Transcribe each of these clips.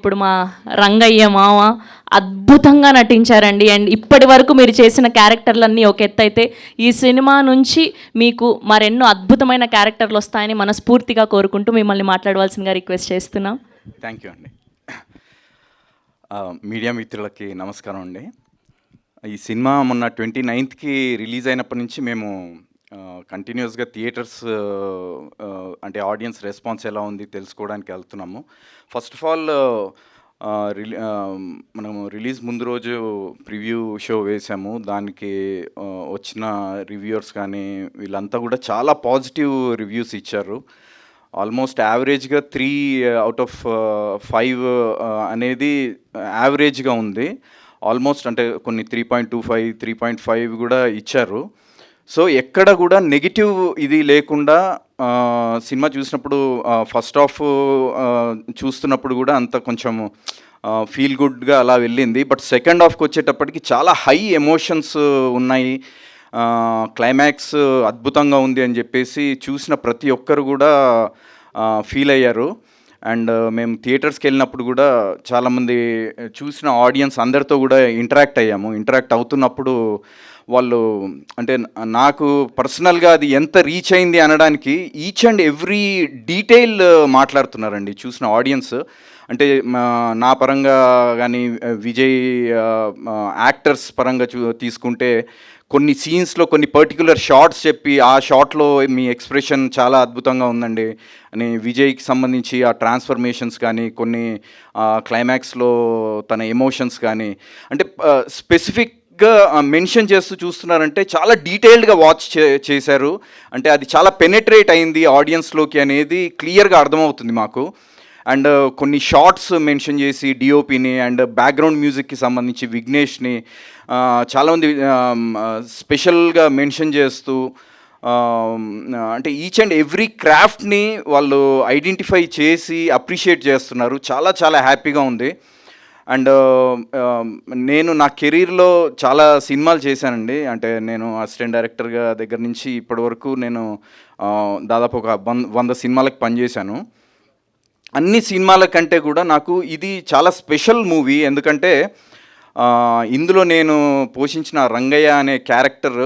ఇప్పుడు మా రంగయ్య మామ అద్భుతంగా నటించారండి. అండ్ ఇప్పటి వరకు మీరు చేసిన క్యారెక్టర్లన్నీ ఒక ఎత్తు అయితే ఈ సినిమా నుంచి మీకు మరెన్నో అద్భుతమైన క్యారెక్టర్లు వస్తాయని మనస్ఫూర్తిగా కోరుకుంటూ మిమ్మల్ని మాట్లాడవలసిందిగా రిక్వెస్ట్ చేస్తున్నాం. థ్యాంక్ యూ అండి. మీడియా మిత్రులకి నమస్కారం అండి. ఈ సినిమా మొన్న ట్వంటీ నైన్త్కి రిలీజ్ అయినప్పటి నుంచి మేము కంటిన్యూస్గా థియేటర్స్ అంటే ఆడియన్స్ రెస్పాన్స్ ఎలా ఉంది తెలుసుకోవడానికి వెళ్తున్నాము. ఫస్ట్ ఆఫ్ ఆల్ రిలీ మనము రిలీజ్ ముందు రోజు ప్రివ్యూ షో వేసాము. దానికి వచ్చిన రివ్యూవర్స్ కానీ వీళ్ళంతా కూడా చాలా పాజిటివ్ రివ్యూస్ ఇచ్చారు. ఆల్మోస్ట్ యావరేజ్గా త్రీ అవుట్ ఆఫ్ ఫైవ్ అనేది యావరేజ్గా ఉంది. ఆల్మోస్ట్ అంటే కొన్ని three point two five three point five కూడా ఇచ్చారు. సో ఎక్కడ కూడా నెగిటివ్ ఇది లేకుండా సినిమా చూసినప్పుడు ఫస్ట్ హాఫ్ చూస్తున్నప్పుడు కూడా అంత కొంచెం ఫీల్ గుడ్గా అలా వెళ్ళింది. బట్ సెకండ్ హాఫ్కి వచ్చేటప్పటికి చాలా హై ఎమోషన్స్ ఉన్నాయి. క్లైమాక్స్ అద్భుతంగా ఉంది అని చెప్పేసి చూసిన ప్రతి ఒక్కరు కూడా ఫీల్ అయ్యారు. అండ్ మేము థియేటర్స్కి వెళ్ళినప్పుడు కూడా చాలామంది చూసిన ఆడియన్స్ అందరితో కూడా ఇంటరాక్ట్ అయ్యాము. ఇంటరాక్ట్ అవుతున్నప్పుడు వాళ్ళు అంటే నాకు పర్సనల్గా అది ఎంత రీచ్ అయింది అనడానికి ఈచ్ అండ్ ఎవ్రీ డీటెయిల్ మాట్లాడుతున్నారండి చూసిన ఆడియన్స్. అంటే మా- నా పరంగా కానీ విజయ్ యాక్టర్స్ పరంగా చూ తీసుకుంటే కొన్ని సీన్స్లో కొన్ని పర్టికులర్ షార్ట్స్ చెప్పి ఆ షార్ట్లో మీ ఎక్స్ప్రెషన్ చాలా అద్భుతంగా ఉందండి. అని విజయ్కి సంబంధించి ఆ ట్రాన్స్ఫర్మేషన్స్ కానీ కొన్ని క్లైమాక్స్లో తన ఎమోషన్స్ కానీ అంటే స్పెసిఫిక్ స్పెసిఫిక్గా మెన్షన్ చేస్తూ చూస్తున్నారంటే చాలా డీటెయిల్డ్గా వాచ్ చే చేశారు. అంటే అది చాలా పెనెట్రేట్ అయింది ఆడియన్స్లోకి అనేది క్లియర్గా అర్థమవుతుంది మాకు. అండ్ కొన్ని షార్ట్స్ మెన్షన్ చేసి డిఓపిని అండ్ బ్యాక్గ్రౌండ్ మ్యూజిక్కి సంబంధించి విఘ్నేష్ని చాలామంది స్పెషల్గా మెన్షన్ చేస్తూ అంటే ఈచ్ అండ్ ఎవ్రీ క్రాఫ్ట్ని వాళ్ళు ఐడెంటిఫై చేసి అప్రిషియేట్ చేస్తున్నారు. చాలా చాలా హ్యాపీగా ఉంది. అండ్ నేను నా కెరీర్లో చాలా సినిమాలు చేశానండి. అంటే నేను అసిస్టెంట్ డైరెక్టర్గా దగ్గర నుంచి ఇప్పటి వరకు నేను దాదాపు ఒక వంద వంద సినిమాలకు పనిచేశాను. అన్ని సినిమాల కంటే కూడా నాకు ఇది చాలా స్పెషల్ మూవీ. ఎందుకంటే ఇందులో నేను పోషించిన రంగయ్య అనే క్యారెక్టర్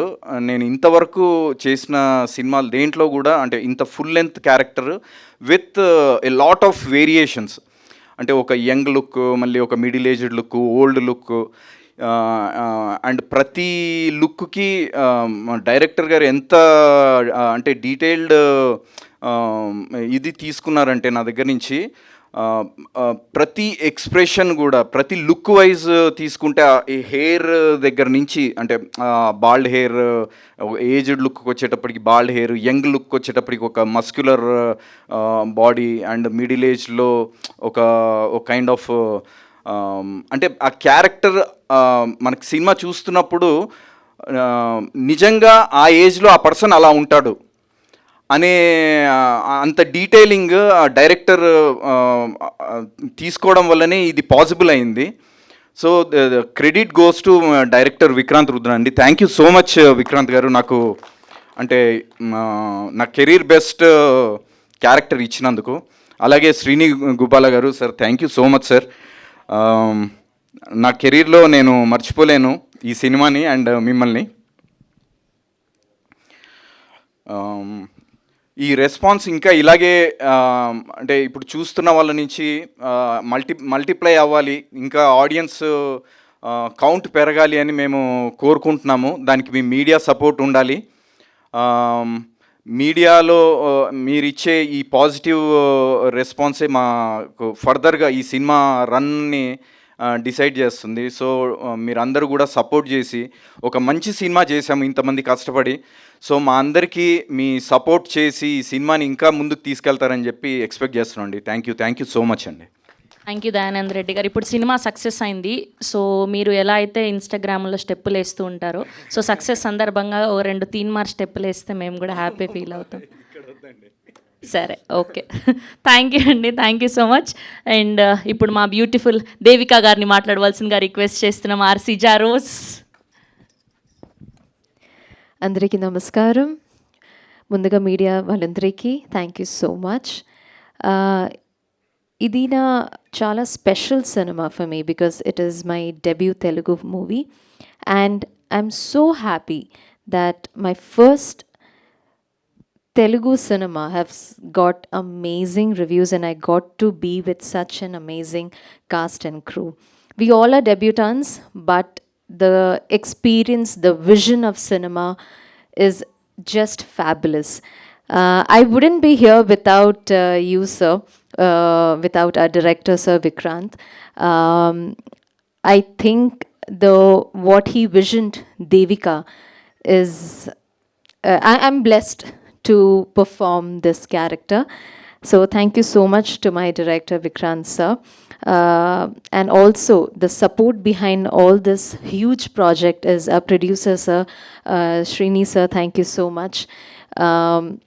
నేను ఇంతవరకు చేసిన సినిమాలు దేంట్లో కూడా అంటే ఇంత full length character with a lot of variations. అంటే ఒక యంగ్ లుక్ మళ్ళీ ఒక middle aged look old look and ప్రతి లుక్కి డైరెక్టర్ గారు ఎంత అంటే డీటెయిల్డ్ ఇది తీసుకున్నారంటే నా దగ్గర నుంచి ప్రతి ఎక్స్ప్రెషన్ కూడా ప్రతి లుక్ వైజ్ తీసుకుంటే ఆ ఈ హెయిర్ దగ్గర నుంచి అంటే బాల్డ్ హెయిర్ ఏజ్డ్ లుక్ వచ్చేటప్పటికి బాల్డ్ హెయిర్ యంగ్ లుక్ వచ్చేటప్పటికి ఒక మస్క్యులర్ బాడీ అండ్ మిడిల్ ఏజ్లో ఒక ఒక కైండ్ ఆఫ్ అంటే ఆ క్యారెక్టర్ మనకి సినిమా చూస్తున్నప్పుడు నిజంగా ఆ ఏజ్లో ఆ పర్సన్ అలా ఉంటాడు. అనే అంత డీటెయిలింగ్ డైరెక్టర్ తీసుకోవడం వల్లనే ఇది పాసిబుల్ అయింది. So credit goes to director Vikrant Rudra అండి. Thank you so much Vikrant గారు. నాకు అంటే నా కెరీర్ బెస్ట్ క్యారెక్టర్ ఇచ్చినందుకు. అలాగే శ్రీని గుబాల గారు sir thank you so much sir నా కెరీర్లో నేను మర్చిపోలేను ఈ సినిమాని అండ్ మిమ్మల్ని. ఈ రెస్పాన్స్ ఇంకా ఇలాగే అంటే ఇప్పుడు చూస్తున్న వాళ్ళ నుంచి మల్టీ మల్టిప్లై అవ్వాలి ఇంకా ఆడియన్స్ కౌంట్ పెరగాలి అని మేము కోరుకుంటున్నాము. దానికి మీ మీడియా సపోర్ట్ ఉండాలి. మీడియాలో మీరిచ్చే ఈ పాజిటివ్ రెస్పాన్సే మాకు ఫర్దర్గా ఈ సినిమా రన్ని డిసైడ్ చేస్తుంది. సో మీరందరూ కూడా సపోర్ట్ చేసి ఒక మంచి సినిమా చేసాము ఇంతమంది కష్టపడి. సో మా అందరికీ మీ సపోర్ట్ చేసి ఈ సినిమాని ఇంకా ముందుకు తీసుకెళ్తారని చెప్పి ఎక్స్పెక్ట్ చేస్తున్నాం అండి. Thank you thank you so much అండి. థ్యాంక్ యూ దయానంద్ రెడ్డి గారు. ఇప్పుడు సినిమా సక్సెస్ అయింది. సో మీరు ఎలా అయితే ఇన్స్టాగ్రామ్లో స్టెప్పులు వేస్తూ ఉంటారో సో సక్సెస్ సందర్భంగా ఓ రెండు తీన్ మార్ స్టెప్పులు వేస్తే మేము కూడా హ్యాపీ ఫీల్ అవుతాం. సరే ఓకే. థ్యాంక్ యూ అండి thank you so much and ఇప్పుడు మా బ్యూటిఫుల్ దేవికా గారిని మాట్లాడవలసిందిగా రిక్వెస్ట్ చేస్తున్నాం ఆర్సీ జారోస్ అందరికీ నమస్కారం. ముందుగా మీడియా వాళ్ళందరికీ థ్యాంక్ యూ సో మచ్ ఇది నా చాలా special cinema for me because it is my debut Telugu movie and I'm so happy that my first Telugu cinema has got amazing reviews, and I got to be with such an amazing cast and crew. We all are debutants, but the experience, the vision of cinema is just fabulous. Uh, I wouldn't be here without uh, you, sir, uh, without our director, Sir Vikrant. Um, I think the what he visioned, Devika, is uh, I, I'm blessed to perform this character. So thank you so much to my director Vikrant sir, uh, and also the support behind all this huge project is our producer sir, uh, Srini sir. Thank you so much. Um,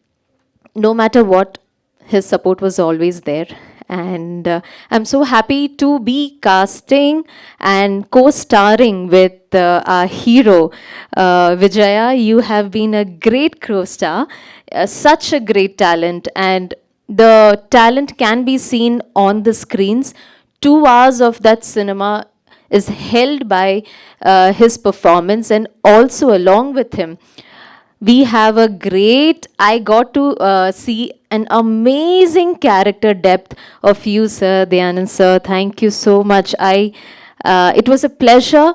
no matter what, his support was always there. And uh, I'm so happy to be casting and co starring with uh, our hero, uh, Vijaya. You have been a great co star, uh, such a great talent, and the talent can be seen on the screens. Two hours of that cinema is held by uh, his performance, and also along with him. We have a great i got to uh, see an amazing character depth of you sir Dayanand sir. Thank you so much. I uh, it was a pleasure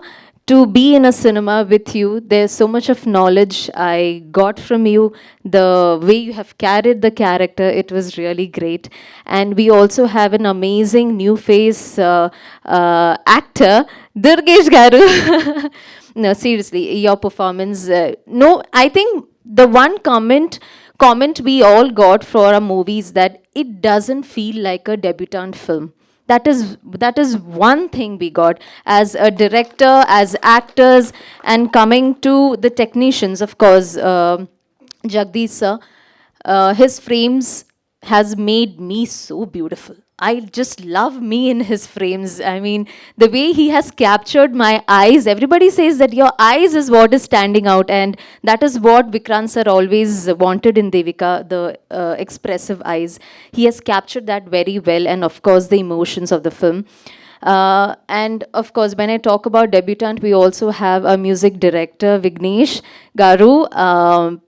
to be in a cinema with you there's so much of knowledge i got from you the way you have carried the character it was really great. And we also have an amazing new face uh, uh, actor durgesh garu. No seriously your performance uh, no i think the one comment comment we all got for our movie is that it doesn't feel like a debutante film that is that is one thing we got as a director as actors and coming to the technicians of course uh, jagdish sir uh, his frames has made me so beautiful. I just love me in his frames. I mean, the way he has captured my eyes. Everybody says that your eyes is what is standing out, and that is what Vikrant sir always wanted in Devika the uh, expressive eyes. He has captured that very well, and of course, the emotions of the film. Uh, and of course, when I talk about debutant, we also have a music director, Vignesh Garu. Um,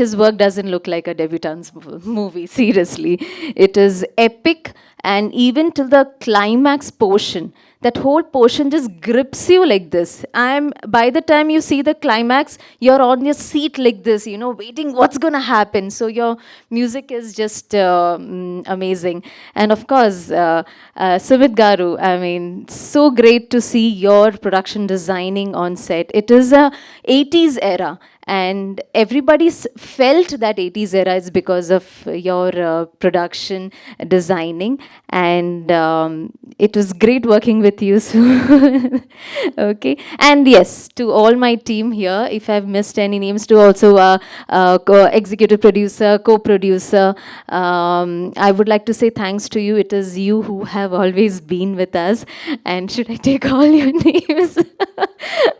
his work doesn't look like a debutante's movie seriously. It is epic and even till the climax portion. That whole portion just grips you like this. I'm by the time you see the climax you're on your seat like this you know waiting what's going to happen. So your music is just uh, mm, amazing. And of course uh, uh, sumit garu i mean so great to see your production designing on set. It is a 80s era and everybody felt that 80s era is because of your uh, production designing. And um, it was great working with you so okay. And yes to all my team here if i've missed any names to also uh, uh, co- executive producer co-producer um, i would like to say thanks to you. It is you who have always been with us. And should i take all your names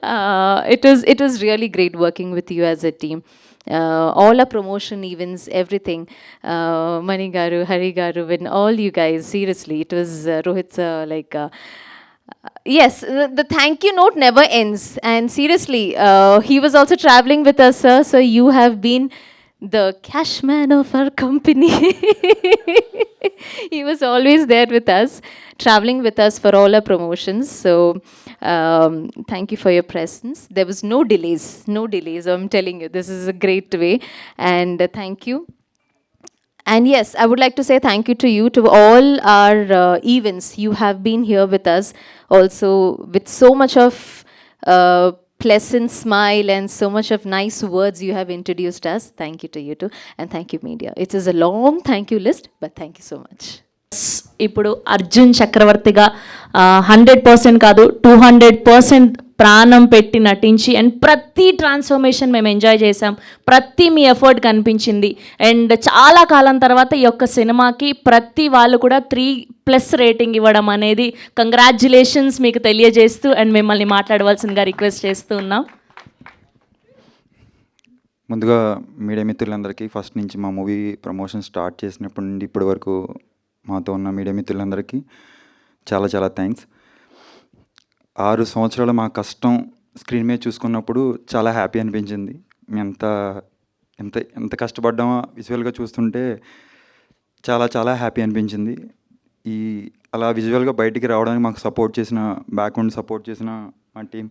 uh, it was it was really great working with you as a team. Uh, all our promotion events, everything. Uh, Mani Garu, Hari Garu, and all you guys. Seriously, it was uh, Rohit's uh, like. Uh, Yes, the, the thank you note never ends. And seriously, uh, he was also traveling with us, sir. So you have been the cash man of our company. he was always there with us, traveling with us for all our promotions. So um, thank you for your presence. There was no delays, no delays. I'm telling you, this is a great way. And uh, thank you. And yes, I would like to say thank you to you, to all our uh, events. You have been here with us also with so much of uh, pleasant smile and so much of nice words you have introduced us. Thank you to you too. And thank you, media. It is a long thank you list, but thank you so much. ఇప్పుడు అర్జున్ చక్రవర్తిగా hundred percent కాదు two hundred percent ప్రాణం పెట్టి నటించి and ప్రతి transformation మేము enjoy చేసాం ప్రతి మీ ఎఫర్ట్ కనిపించింది. అండ్ చాలా కాలం తర్వాత ఈ యొక్క సినిమాకి ప్రతి వాళ్ళు కూడా త్రీ ప్లస్ రేటింగ్ ఇవ్వడం అనేది కంగ్రాచ్యులేషన్స్ మీకు తెలియజేస్తూ అండ్ మిమ్మల్ని మాట్లాడవలసిందిగా రిక్వెస్ట్ చేస్తూ ఉన్నాం. ముందుగా మీడియా మిత్రులందరికీ ఫస్ట్ నుంచి మా మూవీ ప్రమోషన్ స్టార్ట్ చేసినప్పటి నుండి ఇప్పటి వరకు మాతో ఉన్న మీడియా మిత్రులందరికీ చాలా చాలా థ్యాంక్స్ ఆరు సంవత్సరాలు మా కష్టం స్క్రీన్ మీద చూసుకున్నప్పుడు చాలా హ్యాపీ అనిపించింది. మేము ఎంత ఎంత ఎంత కష్టపడ్డామో విజువల్గా చూస్తుంటే చాలా చాలా హ్యాపీ అనిపించింది. ఈ అలా విజువల్గా బయటికి రావడానికి మాకు సపోర్ట్ చేసిన బ్యాక్గ్రౌండ్ సపోర్ట్ చేసిన మా టీం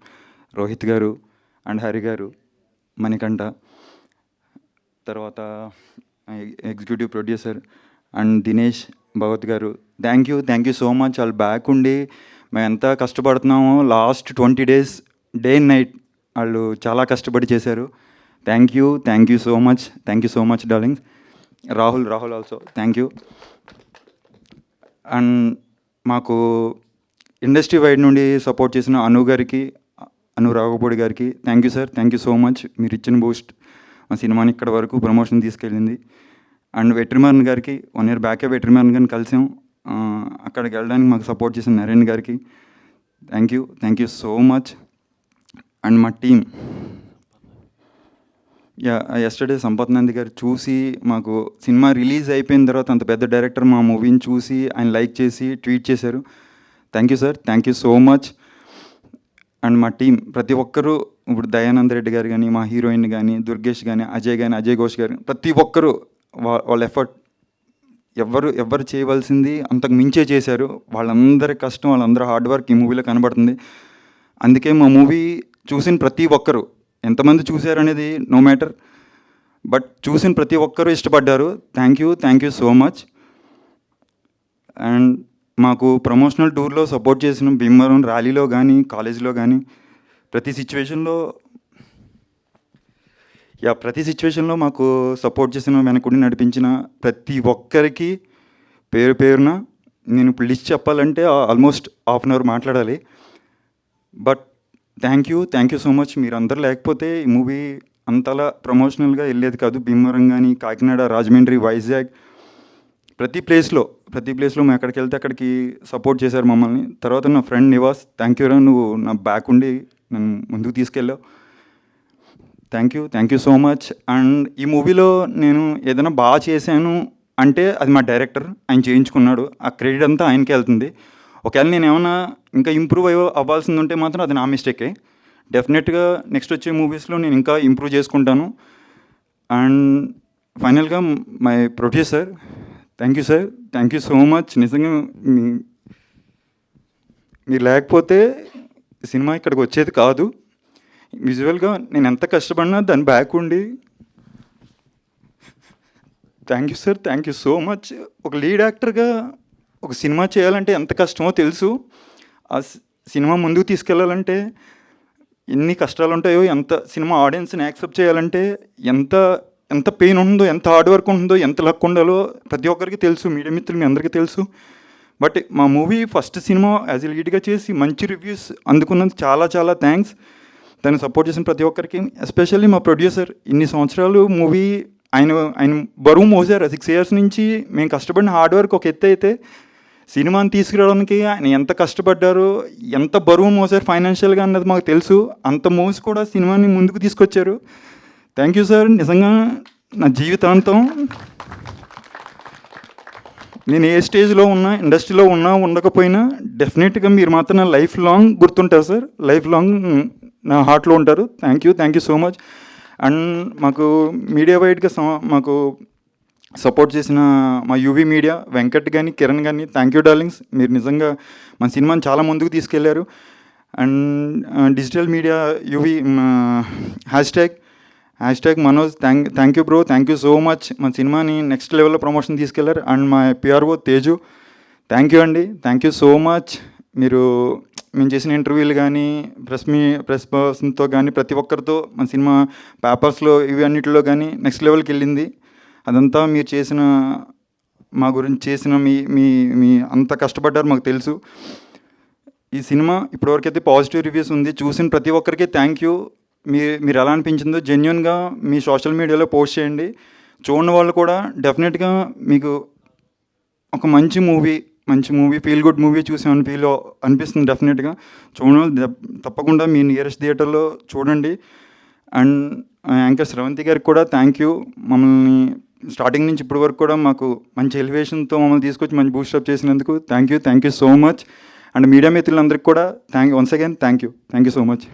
రోహిత్ గారు అండ్ హరి గారు మణికంఠ తర్వాత executive producer and Dinesh Bhagavat గారు. Thank you thank you so much. వాళ్ళు బ్యాక్ ఉండి మేము ఎంత కష్టపడుతున్నామో last twenty days day and night వాళ్ళు చాలా కష్టపడి చేశారు. Thank you thank you so much thank you so much darling Rahul Rahul also thank you and మాకు ఇండస్ట్రీ వైడ్ నుండి సపోర్ట్ చేసిన అను గారికి అను రాఘపూడి గారికి thank you sir thank you so much మీరు ఇచ్చిన బూస్ట్ మా సినిమాని ఇక్కడ వరకు ప్రమోషన్ తీసుకెళ్ళింది. అండ్ వెట్రిమర్న్ గారికి వన్ ఇయర్ బ్యాకే వెట్రిమర్న్ గారిని కలిసాం. అక్కడికి వెళ్ళడానికి మాకు సపోర్ట్ చేసిన నరేన్ గారికి thank you thank you so much. And మా team yesterday Sampath Nandi గారు చూసి మాకు సినిమా రిలీజ్ అయిపోయిన తర్వాత అంత పెద్ద డైరెక్టర్ మా మూవీని చూసి ఆయన లైక్ చేసి ట్వీట్ చేశారు. Thank you sir thank you so much. And మా టీం ప్రతి ఒక్కరూ ఇప్పుడు దయానంద్ రెడ్డి గారు కానీ మా హీరోయిన్ కానీ దుర్గేష్ కానీ అజయ్ కానీ అజయ్ ఘోష్ గారు ప్రతి ఒక్కరూ వా- వాళ్ళ ఎఫర్ట్ ఎవరు ఎవరు చేయవలసింది అంతకు మించే చేశారు. వాళ్ళందరి కష్టం వాళ్ళందరూ హార్డ్ వర్క్ ఈ మూవీలో కనబడుతుంది. అందుకే మా మూవీ చూసిన ప్రతి ఒక్కరు ఎంతమంది చూశారు అనేది నో మ్యాటర్ బట్ చూసిన ప్రతి ఒక్కరూ ఇష్టపడ్డారు. Thank you thank you so much and మాకు ప్రమోషనల్ టూర్లో సపోర్ట్ చేసిన భీమవరం ర్యాలీలో కానీ కాలేజీలో కానీ ప్రతి సిచ్యువేషన్లో యా ప్రతి సిచ్యువేషన్లో మాకు సపోర్ట్ చేసిన వెనకుడి నడిపించిన ప్రతి ఒక్కరికి పేరు పేరున నేను ఇప్పుడు లిస్ట్ చెప్పాలంటే ఆల్మోస్ట్ హాఫ్ అన్ అవర్ మాట్లాడాలి. But thank you thank you so much. మీరు అందరు లేకపోతే ఈ మూవీ అంతలా ప్రమోషనల్గా వెళ్ళేది కాదు. భీమవరం కానీ కాకినాడ రాజమండ్రి వైజాగ్ ప్రతి ప్లేస్లో ప్రతి ప్లేస్లో మేము ఎక్కడికి వెళ్తే అక్కడికి సపోర్ట్ చేశారు మమ్మల్ని. తర్వాత నా ఫ్రెండ్ నివాస్ థ్యాంక్ యూ రా నువ్వు నా బ్యాక్ ఉండి నన్ను ముందుకు తీసుకెళ్ళావు. Thank you thank you so much and ఈ మూవీలో నేను ఏదైనా బాగా చేశాను అంటే అది మా డైరెక్టర్ ఆయన చేయించుకున్నాడు. ఆ క్రెడిట్ అంతా ఆయనకే వెళ్తుంది. ఒకవేళ నేను ఏమైనా ఇంకా ఇంప్రూవ్ అయ్యో అవ్వాల్సింది ఉంటే మాత్రం అది నా మిస్టేకే. డెఫినెట్గా నెక్స్ట్ వచ్చే మూవీస్లో నేను ఇంకా ఇంప్రూవ్ చేసుకుంటాను. అండ్ ఫైనల్గా my producer thank you sir thank you so much నిజంగా మీ మీరు లేకపోతే సినిమా ఇక్కడికి వచ్చేది కాదు. విజువల్గా నేను ఎంత కష్టపడినా దాని బ్యాక్ ఉండి. Thank you sir thank you so much ఒక లీడ్ యాక్టర్గా ఒక సినిమా చేయాలంటే ఎంత కష్టమో తెలుసు. ఆ సినిమా ముందుకు తీసుకెళ్ళాలంటే ఎన్ని కష్టాలు ఉంటాయో ఎంత సినిమా ఆడియన్స్ని యాక్సెప్ట్ చేయాలంటే ఎంత ఎంత పెయిన్ ఉందో ఎంత హార్డ్ వర్క్ ఉంటుందో ఎంత లక్ ఉండాలో ప్రతి ఒక్కరికి తెలుసు. మీడియా మిత్రులు మీ అందరికీ తెలుసు. బట్ మా movie first cinema as a లీడ్గా చేసి మంచి రివ్యూస్ అందుకున్నందుకు చాలా చాలా థ్యాంక్స్ దాన్ని సపోర్ట్ చేసిన ప్రతి ఒక్కరికి ఎస్పెషల్లీ మా ప్రొడ్యూసర్ ఇన్ని సంవత్సరాలు మూవీ ఆయన ఆయన బరువు మోసారు. సిక్స్ ఇయర్స్ నుంచి మేము కష్టపడిన హార్డ్ వర్క్ ఒక ఎత్తు అయితే సినిమాని తీసుకురావడానికి ఆయన ఎంత కష్టపడ్డారు ఎంత బరువు మోసారు ఫైనాన్షియల్గా అన్నది మాకు తెలుసు. అంత మోసి కూడా సినిమాని ముందుకు తీసుకొచ్చారు. థ్యాంక్ యూ సార్ నిజంగా నా జీవితాంతం నేను ఏ స్టేజ్లో ఉన్నా ఇండస్ట్రీలో ఉన్నా ఉండకపోయినా డెఫినెట్గా మీరు మాత్రం నా లైఫ్ లాంగ్ గుర్తుంటారు సార్ లైఫ్ లాంగ్ నా హార్ట్లో ఉంటారు. Thank you thank you so much and మాకు మీడియా వైడ్గా మాకు సపోర్ట్ చేసిన మా యూవీ మీడియా వెంకట్ కానీ కిరణ్ కానీ థ్యాంక్ యూ డార్లింగ్స్ మీరు నిజంగా మన సినిమాని చాలా ముందుకు తీసుకెళ్ళారు. And digital media UV hashtag hashtag Manoj thank thank you bro thank you so much మన సినిమాని నెక్స్ట్ లెవెల్లో ప్రమోషన్ తీసుకెళ్ళారు. అండ్ మా పిఆర్ఓ తేజు థ్యాంక్ యూ అండి. థ్యాంక్ యూ సో మచ్ మీరు మేము చేసిన ఇంటర్వ్యూలు కానీ ప్రెస్ మీ ప్రెస్ పర్సన్తో కానీ ప్రతి ఒక్కరితో మన సినిమా పేపర్స్లో ఇవి అన్నిటిలో కానీ నెక్స్ట్ లెవెల్కి వెళ్ళింది. అదంతా మీరు చేసిన మా గురించి చేసిన మీ మీ మీ అంత కష్టపడ్డారు మాకు తెలుసు. ఈ సినిమా ఇప్పటివరకు అయితే పాజిటివ్ రివ్యూస్ ఉంది. చూసిన ప్రతి ఒక్కరికి థ్యాంక్ యూ మీ మీరు ఎలా అనిపించిందో జెన్యున్గా మీ సోషల్ మీడియాలో పోస్ట్ చేయండి. చూడని వాళ్ళు కూడా డెఫినెట్గా మీకు ఒక మంచి మూవీ మంచి మూవీ ఫీల్ గుడ్ మూవీ చూసామని ఫీల్ అనిపిస్తుంది డెఫినెట్గా చూడండి తప్పకుండా మీ నియరెస్ట్ థియేటర్లో చూడండి. అండ్ యాంకర్ శ్రవంతి గారికి కూడా థ్యాంక్ యూ మమ్మల్ని స్టార్టింగ్ నుంచి ఇప్పటి వరకు కూడా మాకు మంచి ఎలివేషన్తో మమ్మల్ని తీసుకొచ్చి మంచి బూస్టప్ చేసినందుకు thank you thank you so much and media మిత్రులందరికీ కూడా thank once again thank you thank you so much